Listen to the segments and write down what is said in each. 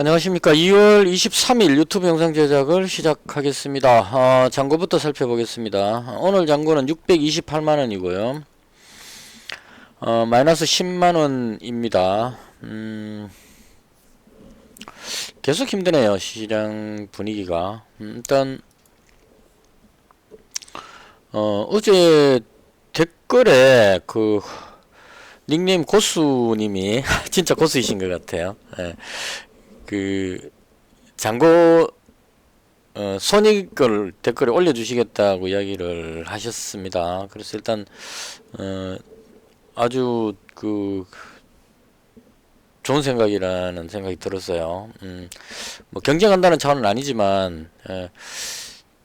안녕하십니까. 2월 23일 유튜브 영상 제작을 시작하겠습니다. 어, 잔고부터 살펴보겠습니다. 오늘 잔고는 628만원이고요. 어, 마이너스 10만원입니다. 음, 계속 힘드네요. 시장 분위기가. 음, 일단, 어, 어제 댓글에 그, 닉네임 고수님이, 진짜 고수이신 것 같아요. 예. 그 장고 어, 손익을 댓글에 올려주시겠다고 이야기를 하셨습니다. 그래서 일단 어, 아주 그 좋은 생각이라는 생각이 들었어요. 음, 뭐 경쟁한다는 차원은 아니지만 에,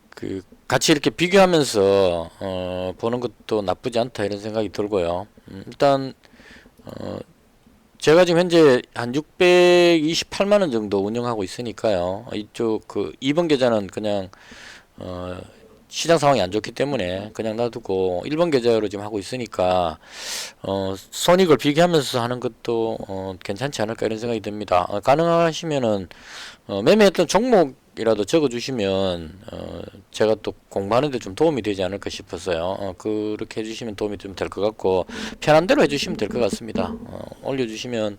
그 같이 이렇게 비교하면서 어, 보는 것도 나쁘지 않다 이런 생각이 들고요. 음, 일단 어, 제가 지금 현재 한 628만 원 정도 운영하고 있으니까요. 이쪽 그 2번 계좌는 그냥 어 시장 상황이 안 좋기 때문에 그냥 놔두고 1번 계좌로 지금 하고 있으니까 어 손익을 비교하면서 하는 것도 어 괜찮지 않을까 이런 생각이 듭니다. 어 가능하시면은 어 매매했던 종목 이라도 적어 주시면 어 제가 또 공부하는데 좀 도움이 되지 않을까 싶어서요. 어 그렇게 해 주시면 도움이 좀 될 것 같고 편한 대로 해 주시면 될 것 같습니다. 어 올려 주시면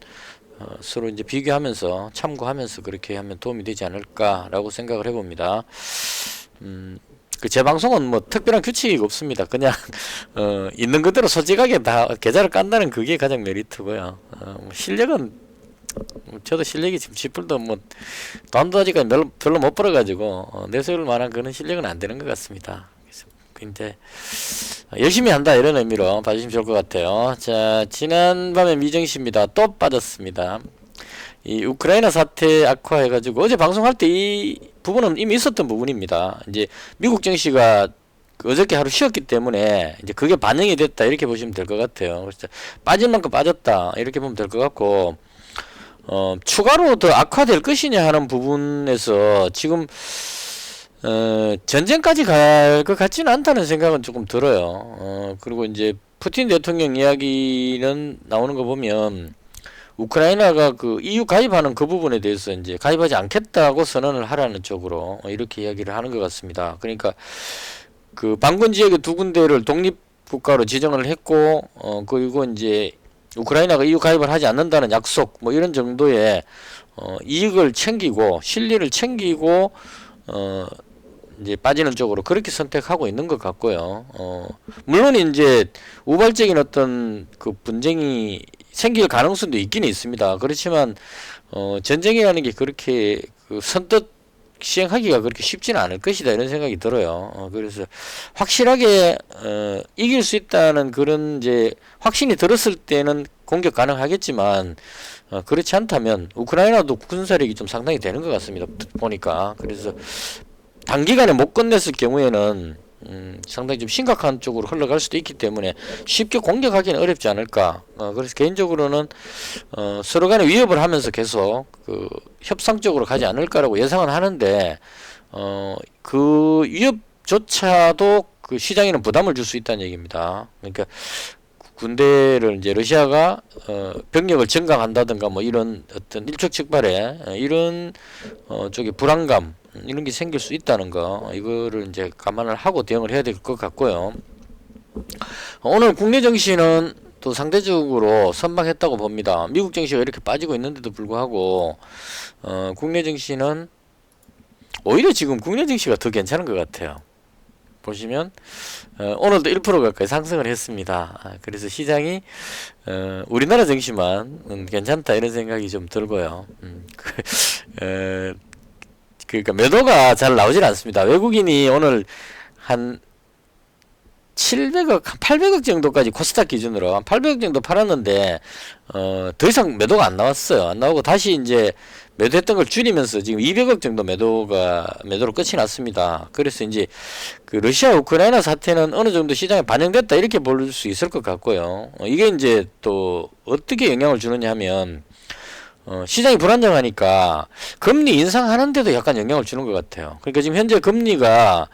어, 서로 이제 비교하면서 참고하면서 그렇게 하면 도움이 되지 않을까라고 생각을 해봅니다. 음, 그 제 방송은 뭐 특별한 규칙이 없습니다. 그냥 어, 있는 그대로 솔직하게 다 계좌를 깐다는 그게 가장 메리트고요. 어, 뭐 실력은 뭐 저도 실력이 지금 지풀도 뭐 돈도 아직까지 별로, 별로 못 벌어가지고 어, 내세울 만한 그런 실력은 안 되는 것 같습니다. 그래서 이제 열심히 한다 이런 의미로 봐주시면 좋을 것 같아요. 자 지난밤에 미정 씨입니다. 또 빠졌습니다. 이 우크라이나 사태 악화해가지고 어제 방송할 때 이 부분은 이미 있었던 부분입니다. 이제 미국 정시가 그 어저께 하루 쉬었기 때문에 이제 그게 반영이 됐다 이렇게 보시면 될 것 같아요. 빠진 만큼 빠졌다 이렇게 보면 될 것 같고 어 추가로 더 악화될 것이냐 하는 부분에서 지금 어 전쟁까지 갈 것 같지는 않다는 생각은 조금 들어요. 어 그리고 이제 푸틴 대통령 이야기는 나오는 거 보면 우크라이나가 그 EU 가입하는 그 부분에 대해서 이제 가입하지 않겠다고 선언을 하라는 쪽으로 이렇게 이야기를 하는 것 같습니다. 그러니까 그 반군 지역의 두 군데를 독립 국가로 지정을 했고 어 그리고 이제 우크라이나가 EU 가입을 하지 않는다는 약속 뭐 이런 정도의 어 이익을 챙기고 실리를 챙기고 어 이제 빠지는 쪽으로 그렇게 선택하고 있는 것 같고요. 어 물론 이제 우발적인 어떤 그 분쟁이 생길 가능성도 있기는 있습니다. 그렇지만 어, 전쟁이라는 게 그렇게 그 선뜻 시행하기가 그렇게 쉽지는 않을 것이다 이런 생각이 들어요. 어, 그래서 확실하게 어, 이길 수 있다는 그런 이제 확신이 들었을 때는 공격 가능하겠지만 어, 그렇지 않다면 우크라이나도 군사력이 좀 상당히 되는 것 같습니다. 보니까 그래서 단기간에 못 끝냈을 경우에는 음, 상당히 좀 심각한 쪽으로 흘러갈 수도 있기 때문에 쉽게 공격하기는 어렵지 않을까. 어, 그래서 개인적으로는 어, 서로 간에 위협을 하면서 계속 그 협상적으로 가지 않을까라고 예상은 하는데 어, 그 위협조차도 그 시장에는 부담을 줄 수 있다는 얘기입니다. 그러니까 군대를 이제 러시아가 어, 병력을 증강한다든가 뭐 이런 어떤 일촉즉발의 어, 이런 어, 쪽에 불안감 이런 게 생길 수 있다는 거 이거를 이제 감안을 하고 대응을 해야 될 것 같고요. 오늘 국내 정시는 또 상대적으로 선방했다고 봅니다. 미국 정시가 이렇게 빠지고 있는데도 불구하고 어, 국내 정시는 오히려 지금 국내 정시가 더 괜찮은 것 같아요. 보시면 어, 오늘도 1% 가까이 상승을 했습니다. 아, 그래서 시장이 어, 우리나라 증시만 음, 괜찮다 이런 생각이 좀 들고요. 음, 그, 어, 그러니까 매도가 잘 나오질 않습니다. 외국인이 오늘 한 700억, 800억 정도까지 코스닥 기준으로 한 800억 정도 팔았는데 어, 더 이상 매도가 안 나왔어요. 안 나오고 다시 이제 매도했던 걸 줄이면서 지금 200억 정도 매도가 매도로 끝이 났습니다. 그래서 이제 그 러시아 우크라이나 사태는 어느 정도 시장에 반영됐다 이렇게 볼 수 있을 것 같고요. 어, 이게 이제 또 어떻게 영향을 주느냐 하면 어, 시장이 불안정하니까 금리 인상하는데도 약간 영향을 주는 것 같아요. 그러니까 지금 현재 금리가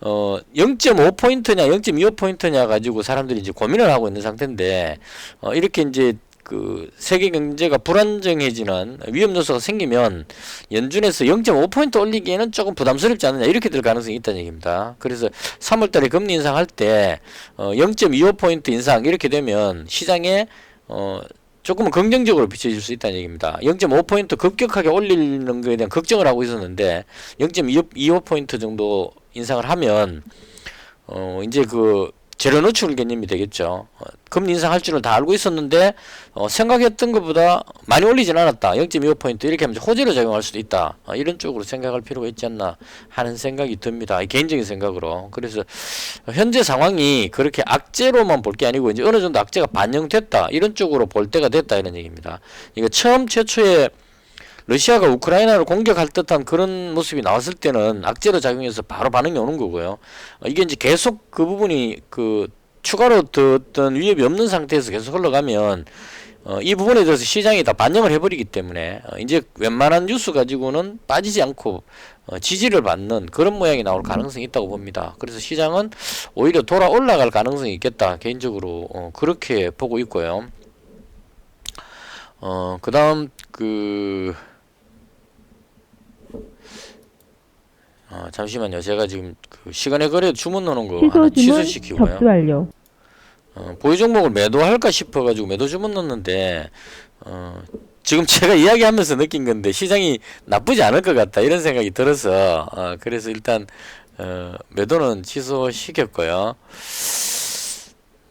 어, 0.5포인트냐 0.25포인트냐 가지고 사람들이 이제 고민을 하고 있는 상태인데 어, 이렇게 이제 그 세계 경제가 불안정해지는 위험 요소가 생기면 연준에서 0.5포인트 올리기에는 조금 부담스럽지 않느냐 이렇게 될 가능성이 있다는 얘기입니다. 그래서 3월 달에 금리 인상할 때 어, 0.25포인트 인상 이렇게 되면 시장에 어, 조금은 긍정적으로 비춰질 수 있다는 얘기입니다. 0.5포인트 급격하게 올리는 거에 대한 걱정을 하고 있었는데 0.25포인트 정도 인상을 하면 어 이제 그 재료 노출 개념이 되겠죠. 어, 금리 인상할 줄은 다 알고 있었는데 어, 생각했던 것보다 많이 올리진 않았다. 0.25포인트 이렇게 하면 호재로 작용할 수도 있다. 어, 이런 쪽으로 생각할 필요가 있지 않나 하는 생각이 듭니다. 개인적인 생각으로. 그래서 현재 상황이 그렇게 악재로만 볼 게 아니고 이제 어느 정도 악재가 반영됐다. 이런 쪽으로 볼 때가 됐다 이런 얘기입니다. 이거 처음 최초에 러시아가 우크라이나를 공격할 듯한 그런 모습이 나왔을 때는 악재로 작용해서 바로 반응이 오는 거고요. 어, 이게 이제 계속 그 부분이 그 추가로 더 어떤 위협이 없는 상태에서 계속 흘러가면 어, 이 부분에 대해서 시장이 다 반영을 해버리기 때문에 어, 이제 웬만한 뉴스 가지고는 빠지지 않고 어, 지지를 받는 그런 모양이 나올 가능성이 있다고 봅니다. 그래서 시장은 오히려 돌아 올라갈 가능성이 있겠다 개인적으로 어, 그렇게 보고 있고요. 어, 그 다음 그 어, 잠시만요. 제가 지금 그 시간의 거래 주문 넣는 거 하나 취소 취소시키고요. 접수 완료. 어, 보유 종목을 매도할까 싶어가지고 매도 주문 넣었는데 어, 지금 제가 이야기하면서 느낀 건데 시장이 나쁘지 않을 것 같다 이런 생각이 들어서 어, 그래서 일단 어, 매도는 취소시켰고요.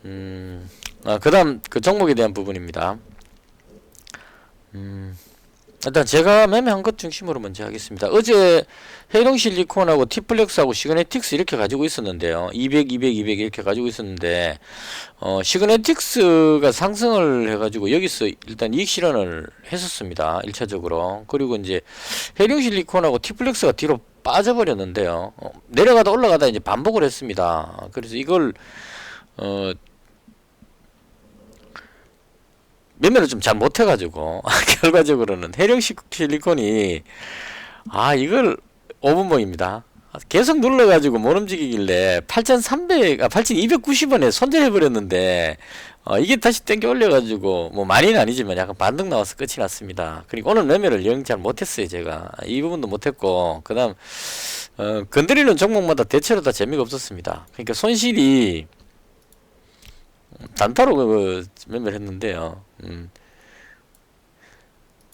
음, 아, 그다음 그 종목에 대한 부분입니다. 음, 일단 제가 매매한 것 중심으로 먼저 하겠습니다. 어제 해동 실리콘하고 티플렉스하고 시그네틱스 이렇게 가지고 있었는데요. 200, 200, 200 이렇게 가지고 있었는데 어, 시그네틱스가 상승을 해가지고 여기서 일단 이익 실현을 했었습니다. 1차적으로. 그리고 이제 해동 실리콘하고 티플렉스가 뒤로 빠져버렸는데요. 어, 내려가다 올라가다 이제 반복을 했습니다. 그래서 이걸 어, 매매를 좀 잘 못해가지고 결과적으로는 해령 실리콘이 아 이걸 5분봉입니다. 계속 눌러가지고 못 움직이길래 8,300, 아 8,290원에 손절해 버렸는데 어, 이게 다시 땡겨 올려가지고 뭐 많이는 아니지만 약간 반등 나와서 끝이 났습니다. 그리고 오늘 매매를 영 잘 못했어요 제가 이 부분도 못했고 그 다음 어, 건드리는 종목마다 대체로 다 재미가 없었습니다. 그러니까 손실이 단타로 그 매매를 했는데요. 음.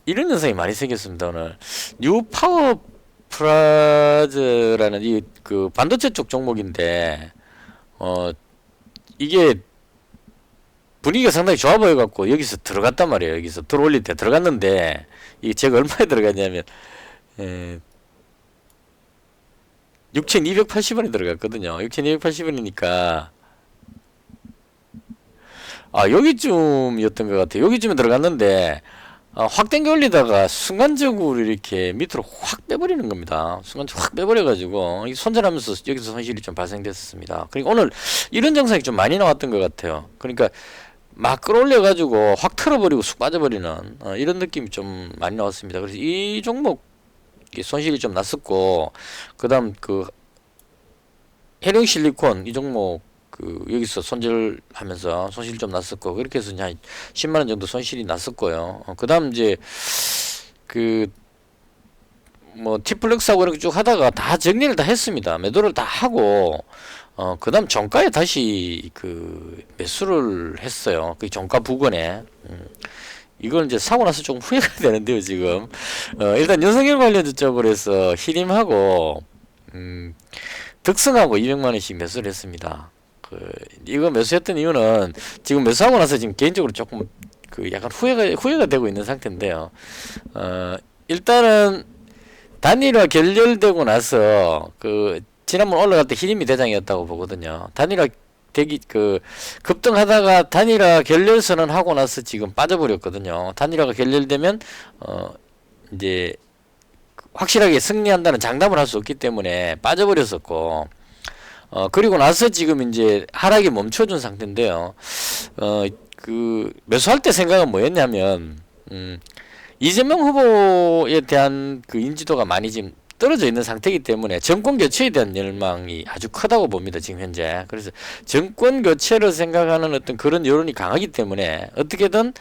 이런 현상이 많이 생겼습니다 오늘 뉴 파워 프라즈라는 이 그 반도체 쪽 종목인데 어 이게 분위기가 상당히 좋아 보여 갖고 여기서 들어갔단 말이에요 여기서 들어올릴 때 들어갔는데 이게 제가 얼마에 들어갔냐면 에 6,280원에 들어갔거든요 6,280원이니까 아 여기쯤이었던 것 같아요 여기쯤에 들어갔는데 아, 확 당겨 올리다가 순간적으로 이렇게 밑으로 확 빼버리는 겁니다. 순간적으로 확 빼버려가지고 이 손절하면서 여기서 손실이 좀 발생됐었습니다. 그러니까 오늘 이런 정상이 좀 많이 나왔던 것 같아요. 그러니까 막 끌어올려가지고 확 틀어버리고 쑥 빠져버리는 어, 이런 느낌이 좀 많이 나왔습니다. 그래서 이 종목 손실이 좀 났었고 그 다음 그 해령 실리콘 이 종목 그 여기서 손절하면서 손실 좀 났었고 그렇게 해서 한 10만 원 정도 손실이 났었고요. 어, 그다음 이제 그 뭐 티플렉스하고 이렇게 쭉 하다가 다 정리를 다 했습니다. 매도를 다 하고 어 그다음 정가에 다시 그 매수를 했어요. 그 정가 부근에 음. 이걸 이제 사고 나서 좀 후회가 되는데요 지금 어 일단 윤석열 관련주 쪽으로 해서 희림하고 음 득승하고 200만 원씩 매수를 했습니다. 그 이거 매수했던 이유는 지금 매수하고 나서 지금 개인적으로 조금 그 약간 후회가 후회가 되고 있는 상태인데요. 어 일단은 단일화 결렬되고 나서 그 지난번 올라갈 때 히림이 대장이었다고 보거든요. 단일화 대기 그 급등하다가 단일화 결렬 선언하고 나서 지금 빠져버렸거든요. 단일화가 결렬되면 어 이제 확실하게 승리한다는 장담을 할 수 없기 때문에 빠져버렸었고 어 그리고 나서 지금 이제 하락이 멈춰준 상태인데요. 어 그 매수할 때 생각은 뭐였냐면 음 이재명 후보에 대한 그 인지도가 많이 지금 떨어져 있는 상태이기 때문에 정권 교체에 대한 열망이 아주 크다고 봅니다 지금 현재 그래서 정권 교체를 생각하는 어떤 그런 여론이 강하기 때문에 어떻게든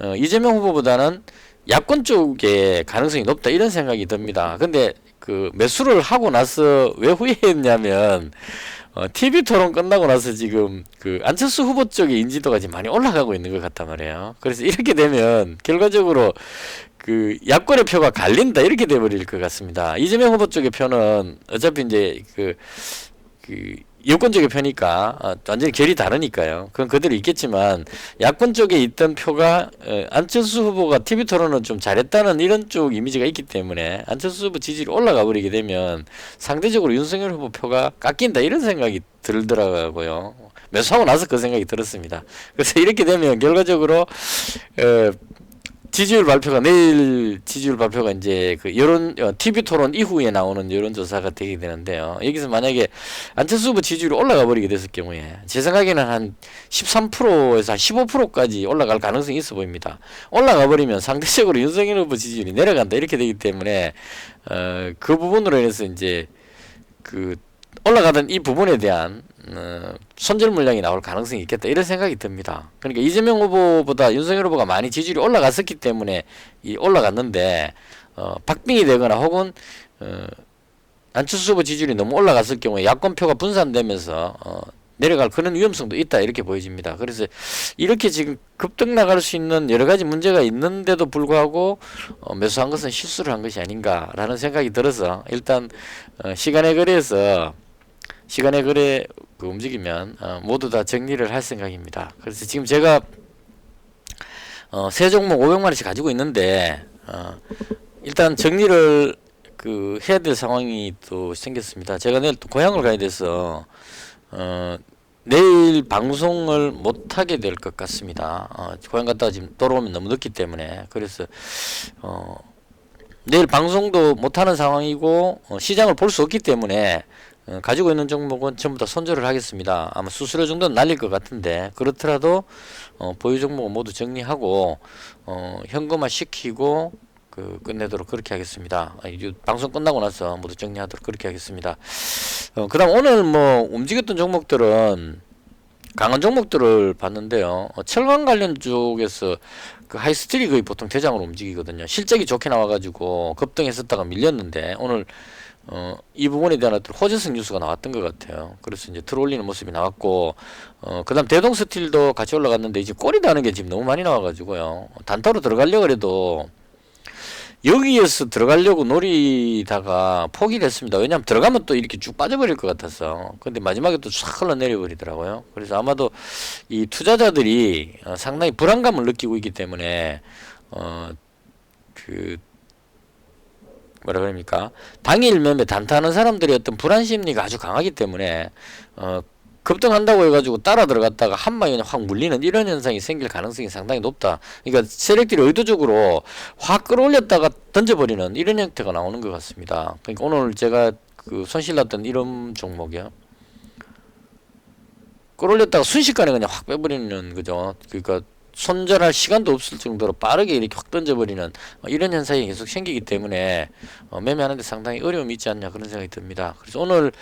어, 이재명 후보보다는 야권 쪽에 가능성이 높다 이런 생각이 듭니다. 근데 그 매수를 하고 나서 왜 후회했냐면 어, TV 토론 끝나고 나서 지금 그 안철수 후보 쪽의 인지도가 지금 많이 올라가고 있는 것 같단 말이에요. 그래서 이렇게 되면 결과적으로 그 야권의 표가 갈린다 이렇게 돼버릴 것 같습니다. 이재명 후보 쪽의 표는 어차피 이제 그, 그 여권 쪽의 표니까 어, 완전히 결이 다르니까요. 그건 그대로 있겠지만 야권 쪽에 있던 표가 어, 안철수 후보가 TV 토론은 좀 잘했다는 이런 쪽 이미지가 있기 때문에 안철수 후보 지지율이 올라가 버리게 되면 상대적으로 윤석열 후보 표가 깎인다 이런 생각이 들더라고요. 매수하고 나서 그 생각이 들었습니다. 그래서 이렇게 되면 결과적으로 어, 지지율 발표가 내일 지지율 발표가 이제 그 여론 어, TV 토론 이후에 나오는 여론 조사가 되게 되는데요. 여기서 만약에 안철수 후보 지지율이 올라가 버리게 됐을 경우에 제 생각에는 한 13%에서 한 15%까지 올라갈 가능성이 있어 보입니다. 올라가 버리면 상대적으로 윤석열 후보 지지율이 내려간다 이렇게 되기 때문에 어, 그 부분으로 인해서 이제 그 올라가던 이 부분에 대한 어, 손절 물량이 나올 가능성이 있겠다 이런 생각이 듭니다. 그러니까 이재명 후보보다 윤석열 후보가 많이 지지율이 올라갔었기 때문에 이 올라갔는데 어, 박빙이 되거나 혹은 어, 안철수 후보 지지율이 너무 올라갔을 경우에 야권표가 분산되면서 어, 내려갈 그런 위험성도 있다 이렇게 보여집니다. 그래서 이렇게 지금 급등 나갈 수 있는 여러 가지 문제가 있는데도 불구하고 어, 매수한 것은 실수를 한 것이 아닌가라는 생각이 들어서 일단 어, 시간에 거래에서 시간에 거래 그 움직이면 어, 모두 다 정리를 할 생각입니다. 그래서 지금 제가 어, 세 종목 500만 원씩 가지고 있는데 어, 일단 정리를 그 해야 될 상황이 또 생겼습니다. 제가 내일 또 고향을 가야 돼서 어, 내일 방송을 못 하게 될 것 같습니다. 어, 고향 갔다가 지금 돌아오면 너무 늦기 때문에 그래서 어, 내일 방송도 못 하는 상황이고 어, 시장을 볼 수 없기 때문에 어, 가지고 있는 종목은 전부 다 손절을 하겠습니다. 아마 수수료 정도는 날릴 것 같은데 그렇더라도 어, 보유 종목은 모두 정리하고 어, 현금화 시키고 그 끝내도록 그렇게 하겠습니다. 아, 이 방송 끝나고 나서 모두 정리하도록 그렇게 하겠습니다. 어, 그다음 오늘 뭐 움직였던 종목들은 강한 종목들을 봤는데요. 어, 철강 관련 쪽에서 그 하이스틸이 거의 보통 대장으로 움직이거든요. 실적이 좋게 나와가지고 급등했었다가 밀렸는데 오늘 어, 이 부분에 대한 어떤 호재성 뉴스가 나왔던 것 같아요. 그래서 이제 들어올리는 모습이 나왔고, 어, 그 다음 대동 스틸도 같이 올라갔는데 이제 꼬리 다는 게 지금 너무 많이 나와가지고요. 단타로 들어가려고 해도 여기에서 들어가려고 노리다가 포기를 했습니다. 왜냐하면 들어가면 또 이렇게 쭉 빠져버릴 것 같아서. 근데 마지막에 또싹 흘러내려 버리더라고요. 그래서 아마도 이 투자자들이 어, 상당히 불안감을 느끼고 있기 때문에, 어, 그, 뭐라 그럽니까? 당일 매매 단타하는 사람들의 어떤 불안 심리가 아주 강하기 때문에, 어, 급등한다고 해가지고 따라 들어갔다가 한 방에 확 물리는 이런 현상이 생길 가능성이 상당히 높다. 그러니까 세력들이 의도적으로 확 끌어올렸다가 던져버리는 이런 형태가 나오는 것 같습니다. 그러니까 오늘 제가 그 손실났던 이런 종목이요. 끌어올렸다가 순식간에 그냥 확 빼버리는 거죠. 그러니까 손절할 시간도 없을 정도로 빠르게 이렇게 확 던져버리는 어, 이런 현상이 계속 생기기 때문에 어, 매매하는데 상당히 어려움이 있지 않냐 그런 생각이 듭니다. 그래서 오늘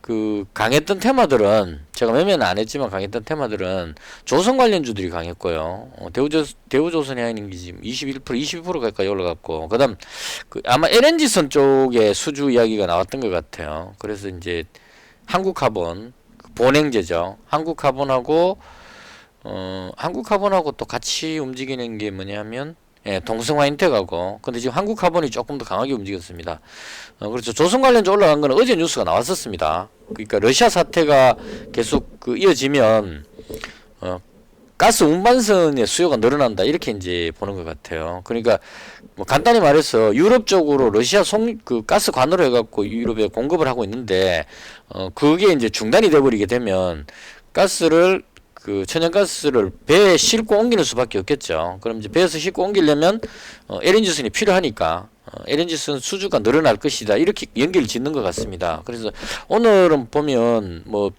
그 강했던 테마들은 제가 매매는 안 했지만 강했던 테마들은 조선 관련주들이 강했고요. 어, 대우조 대우조선이 아닌 게 지금 21% 22% 가까이 올라갔고 그다음 그 아마 LNG선 쪽에 수주 이야기가 나왔던 것 같아요. 그래서 이제 한국카본 본행제죠. 한국카본하고 어, 한국카본하고 또 같이 움직이는 게 뭐냐면 예, 동성화인텍하고 근데 지금 한국카본이 조금 더 강하게 움직였습니다. 어, 그렇죠. 조선 관련주 올라간 거는 어제 뉴스가 나왔었습니다. 그러니까 러시아 사태가 계속 그 이어지면 어, 가스 운반선의 수요가 늘어난다 이렇게 이제 보는 것 같아요. 그러니까 뭐 간단히 말해서 유럽 쪽으로 러시아 송 그 가스 관으로 해갖고 유럽에 공급을 하고 있는데 어 그게 이제 중단이 돼버리게 되면 가스를 그 천연가스를 배에 싣고 옮기는 수밖에 없겠죠. 그럼 이제 배에서 싣고 옮기려면 어, LNG선이 필요하니까 어, LNG선 수주가 늘어날 것이다. 이렇게 연결 짓는 것 같습니다. 그래서 오늘은 보면 뭐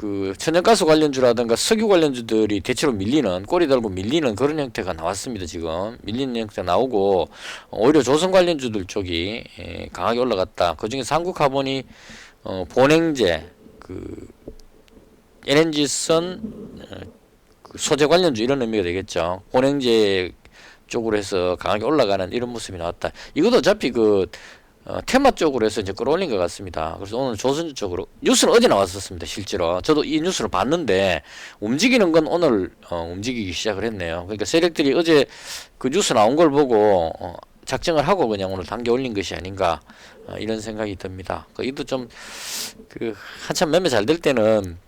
그 천연가스 관련주라든가 석유 관련주들이 대체로 밀리는 꼬리 달고 밀리는 그런 형태가 나왔습니다 지금 밀리는 형태가 나오고 오히려 조선 관련주들 쪽이 예, 강하게 올라갔다 그 중에 한국카본이 어, 본행제 그 LNG선 어, 그 소재 관련주 이런 의미가 되겠죠. 혼행제 쪽으로 해서 강하게 올라가는 이런 모습이 나왔다. 이것도 어차피 그 어, 테마 쪽으로 해서 이제 끌어올린 것 같습니다. 그래서 오늘 조선주 쪽으로 뉴스는 어제 나왔었습니다. 실제로 저도 이 뉴스를 봤는데 움직이는 건 오늘 어, 움직이기 시작을 했네요. 그러니까 세력들이 어제 그 뉴스 나온 걸 보고 어, 작정을 하고 그냥 오늘 당겨 올린 것이 아닌가 어, 이런 생각이 듭니다. 그 이도 좀 그 한참 매매 잘 될 때는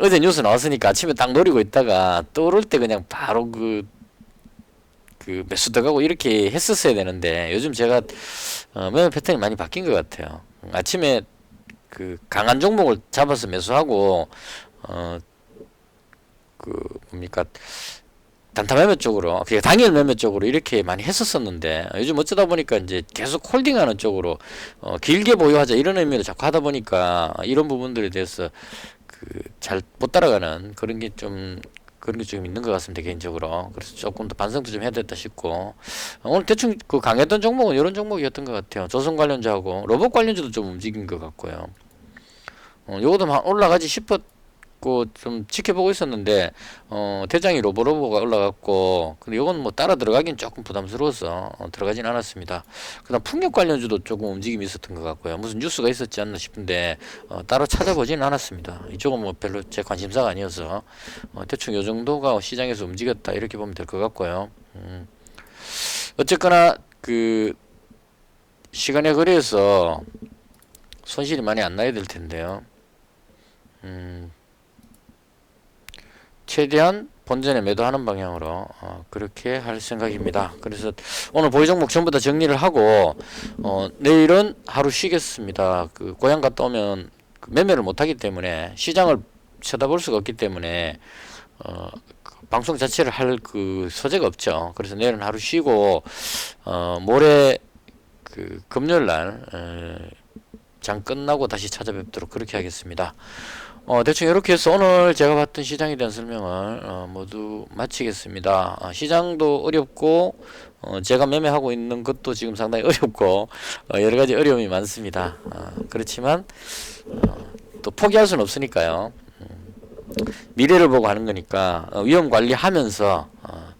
어제 뉴스 나왔으니까 아침에 딱 노리고 있다가 떠오를 때 그냥 바로 그, 그 매수 들어가고 이렇게 했었어야 되는데 요즘 제가 어, 매매 패턴이 많이 바뀐 것 같아요. 아침에 그 강한 종목을 잡아서 매수하고 어, 그 뭡니까 단타 매매 쪽으로 그게 당일 매매 쪽으로 이렇게 많이 했었었는데 요즘 어쩌다 보니까 이제 계속 홀딩하는 쪽으로 어, 길게 보유하자 이런 의미로 자꾸 하다 보니까 이런 부분들에 대해서 그 잘 못 따라가는 그런 게 좀 그런 게 좀 있는 것 같습니다 개인적으로. 그래서 조금 더 반성도 좀 해야 됐다 싶고. 어, 오늘 대충 그 강했던 종목은 이런 종목이었던 것 같아요. 조선 관련주하고 로봇 관련주도 좀 움직인 것 같고요. 어, 요것도 막 올라가지 싶었 고 좀 지켜보고 있었는데 어, 대장이 로보로보가 올라갔고 근데 요건 뭐 따라 들어가긴 조금 부담스러워서 어, 들어가진 않았습니다. 그다음 풍력 관련주도 조금 움직임이 있었던 것 같고요. 무슨 뉴스가 있었지 않나 싶은데 어, 따로 찾아보지는 않았습니다. 이쪽은 뭐 별로 제 관심사가 아니어서 어, 대충 요 정도가 시장에서 움직였다 이렇게 보면 될 것 같고요. 음. 어쨌거나 그 시간에 거래해서 손실이 많이 안 나야 될 텐데요. 음, 최대한 본전에 매도하는 방향으로 어, 그렇게 할 생각입니다. 그래서 오늘 보유 종목 전부 다 정리를 하고 어, 내일은 하루 쉬겠습니다. 그 고향 갔다 오면 그 매매를 못 하기 때문에 시장을 쳐다볼 수가 없기 때문에 어, 그 방송 자체를 할 그 소재가 없죠. 그래서 내일은 하루 쉬고 어, 모레 그 금요일 날 에, 장 끝나고 다시 찾아뵙도록 그렇게 하겠습니다. 어, 대충 이렇게 해서 오늘 제가 봤던 시장에 대한 설명을 어, 모두 마치겠습니다. 어, 시장도 어렵고 어, 제가 매매하고 있는 것도 지금 상당히 어렵고 어, 여러 가지 어려움이 많습니다. 어, 그렇지만 어, 또 포기할 수는 없으니까요. 음, 미래를 보고 하는 거니까 어, 위험 관리하면서 어,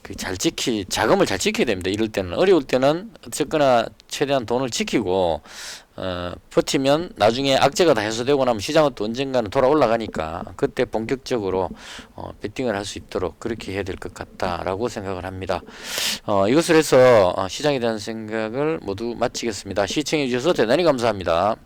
그잘 지키 자금을 잘 지켜야 됩니다. 이럴 때는 어려울 때는 어쨌거나 최대한 돈을 지키고 어, 버티면 나중에 악재가 다 해소되고 나면 시장은 또 언젠가는 돌아 올라가니까 그때 본격적으로 어, 베팅을 할 수 있도록 그렇게 해야 될 것 같다라고 생각을 합니다. 어, 이것을 해서 어, 시장에 대한 생각을 모두 마치겠습니다. 시청해 주셔서 대단히 감사합니다.